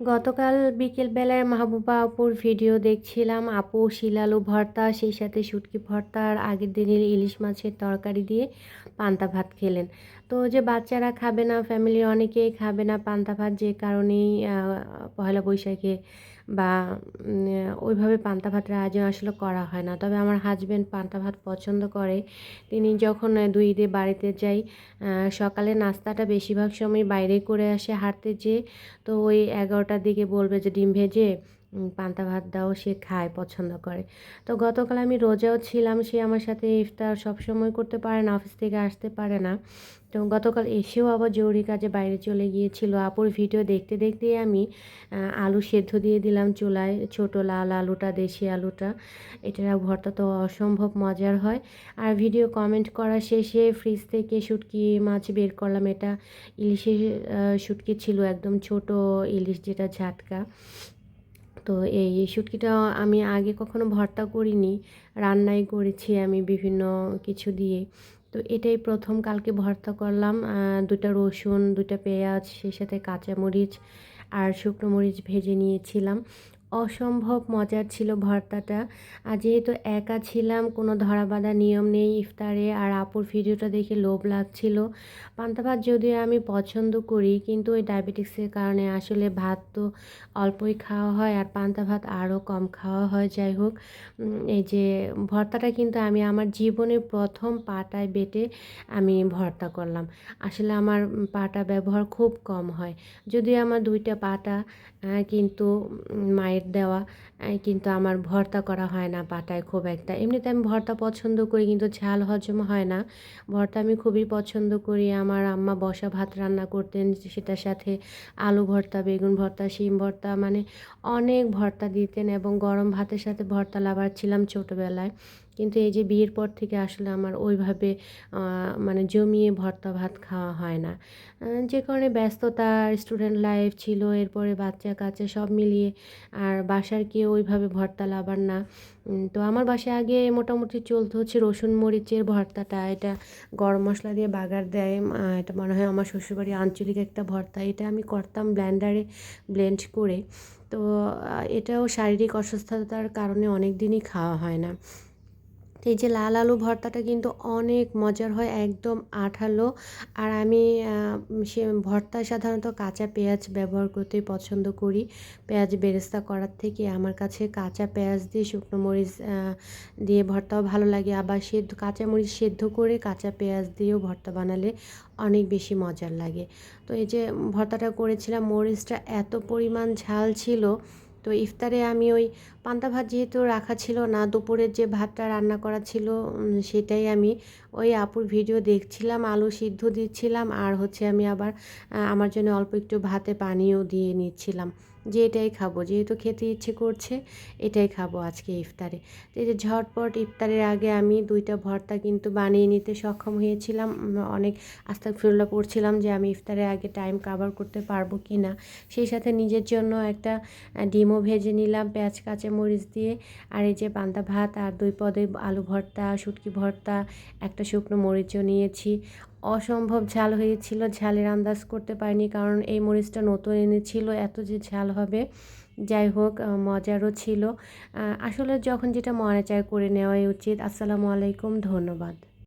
গতকাল বিকেলবেলায় মাহবুবা আপুর ভিডিও দেখছিলাম। আপু শিলালু ভর্তা, সেই সাথে শুটকি ভর্তা আর আগের দিনের ইলিশ মাছের তরকারি দিয়ে পান্তা ভাত খেলেন। তো যে বাচ্চারা খাবে না ফ্যামিলির অনেকেই খাবে না, পান্তা ভাত যে কারণেই পয়লা বৈশাখে বা ওইভাবে পান্তা ভাতের আয়োজন আসলে করা হয় না। তবে আমার হাজব্যান্ড পান্তা ভাত পছন্দ করে। তিনি যখন দুই ঈদে বাড়িতে যাই সকালে নাস্তাটা বেশিরভাগ সময় বাইরে করে আসে হাঁটতে যেয়ে। তো ওই এগারোটার দিকে বলবে যে, ডিম ভেজে? পান্তা ভাত দাও সে খায়, পছন্দ করে। তো গতকাল আমি রোজাও ছিলাম, সে আমার সাথে ইফতার সবসময় করতে পারে না অফিস থেকে আসতে পারে না। তো গতকাল এসেও আবার জরুরি কাজে বাইরে চলে গিয়েছিল। আপুর ভিডিও দেখতে দেখতে আমি আলু সেদ্ধ দিয়ে দিলাম চুলায়, ছোট লাল আলুটা, দেশি আলুটা। এটা ভর্তা তো অসম্ভব মজার হয়। আর ভিডিও কমেন্ট করা শেষে ফ্রিজ থেকে শুটকি মাছ বের করলাম। এটা ইলিশের শুটকি ছিল একদম ছোট ইলিশ যেটা ঝাটকা। তো এই শুটকিটা আমি আগে কখনো ভর্তা করিনি, রান্নাই করেছি আমি বিভিন্ন কিছু দিয়ে। তো এটাই প্রথম, কালকে ভর্তা করলাম দুটা রসুন দুটা পেঁয়াজ সেই সাথে কাঁচামরিচ আর শুকনো মরিচ ভেজে নিয়েছিলাম। অসম্ভব মজার ছিল ভর্তাটা। আর যেহেতু একা ছিলাম, কোনো ধরাবাঁধা নিয়ম নেই ইফতারে, আর আপুর ভিডিওটা দেখে লোভ লাগছিল। পান্তা ভাত যদিও আমি পছন্দ করি, কিন্তু ওই ডায়াবেটিক্সের কারণে আসলে ভাত তো অল্পই খাওয়া হয়, আর পান্তা ভাত আরও কম খাওয়া হয়। যাই হোক এই যে ভর্তাটা কিন্তু আমি আমার জীবনের প্রথম পাটায় বেটে আমি ভর্তা করলাম। আসলে আমার পাটা ব্যবহার খুব কম হয়। যদিও আমার দুইটা পাটা কিন্তু মায়ের দেওয়া কিন্তু আমার ভর্তা করা হয় না পাটায় খুব একটা। এমনিতে আমি ভর্তা পছন্দ করি কিন্তু ঝাল হজম হয় না। ভর্তা আমি খুবই পছন্দ করি। আমার আম্মা বসা ভাত রান্না করতেন, সেটার সাথে আলু ভর্তা, বেগুন ভর্তা, শিম ভর্তা মানে অনেক ভর্তা দিতেন এবং গরম ভাতের সাথে ভর্তা লাভার ছিলাম ছোটোবেলায়। কিন্তু এই যে বিয়ের পর থেকে আসলে আমার ওইভাবে মানে জমিয়ে ভর্তা ভাত খাওয়া হয় না। যে কারণে ব্যস্ততা স্টুডেন্ট লাইফ ছিল, এরপরে বাচ্চা কাচ্চা সব মিলিয়ে আর বাসার কেউ ওইভাবে ভর্তা লাবার না। তো আমার বাসায় আগে মোটামুটি চলতে হচ্ছে রসুন মরিচের ভর্তাটা, এটা গরম মশলা দিয়ে বাগার দেয়। এটা মনে হয় আমার শ্বশুরবাড়ি আঞ্চলিক একটা ভর্তা, এটা আমি করতাম ব্ল্যান্ডারে ব্লেন্ড করে। তো এটাও শারীরিক অসুস্থতার কারণে অনেক দিনই খাওয়া হয় না। এই যে লাল আলু ভর্তাটা কিন্তু অনেক মজার হয়, একদম আঠালো। আর আমি সে ভর্তায় সাধারণত কাঁচা পেঁয়াজ ব্যবহার করতে পছন্দ করি। পেঁয়াজ বেরেস্তা করার থেকে আমার কাছে কাঁচা পেঁয়াজ দিয়ে শুকনো মরিচ দিয়ে ভর্তাও ভালো লাগে। আবার সেদ্ধ, কাঁচা মরিচ সেদ্ধ করে কাঁচা পেঁয়াজ দিয়েও ভর্তা বানালে অনেক বেশি মজার লাগে। তো এই যে ভর্তাটা করেছিলাম, মরিচটা এত পরিমাণ ঝাল ছিল তো ইফতারে আমি ওই পান্তা ভাত যেহেতু রাখা ছিল না, দুপুরের যে ভাতটা রান্না করা ছিল সেটাই আমি ওই আপুর ভিডিও দেখছিলাম, আলু সিদ্ধ দিচ্ছিলাম আর হচ্ছে আমি আবার আমার জন্য অল্প একটু ভাতে পানিও দিয়ে নিচ্ছিলাম। যে এটাই খাব, যেহেতু খেতে ইচ্ছে করছে, এটাই খাব আজকে ইফতারে। এই যে ঝটপট ইফতারের আগে আমি দুইটা ভর্তা কিন্তু বানিয়ে নিতে সক্ষম হয়েছিলাম। অনেক আস্তা ফিরলা পড়ছিলাম যে আমি ইফতারের আগে টাইম কাভার করতে পারব কি না সেই সাথে নিজের জন্য একটা ডিমও ভেজে নিলাম, পেঁয়াজ কাঁচা মরিচ দিয়ে। আর এই যে পান্তা ভাত আর দুই পদে আলু ভর্তা, শুটকি ভর্তা, একটা শুকনো মরিচও নিয়েছি। অসম্ভব ঝাল হয়েছিল, ঝালের আন্দাজ করতে পারিনি কারণ এই মরিচটা নতুন এনেছিল, এত যে ঝাল হবে। যাই হোক মজারও ছিল। আসলে যখন যেটা মনে চায় করে নেওয়াই উচিত। আসসালামু আলাইকুম, ধন্যবাদ।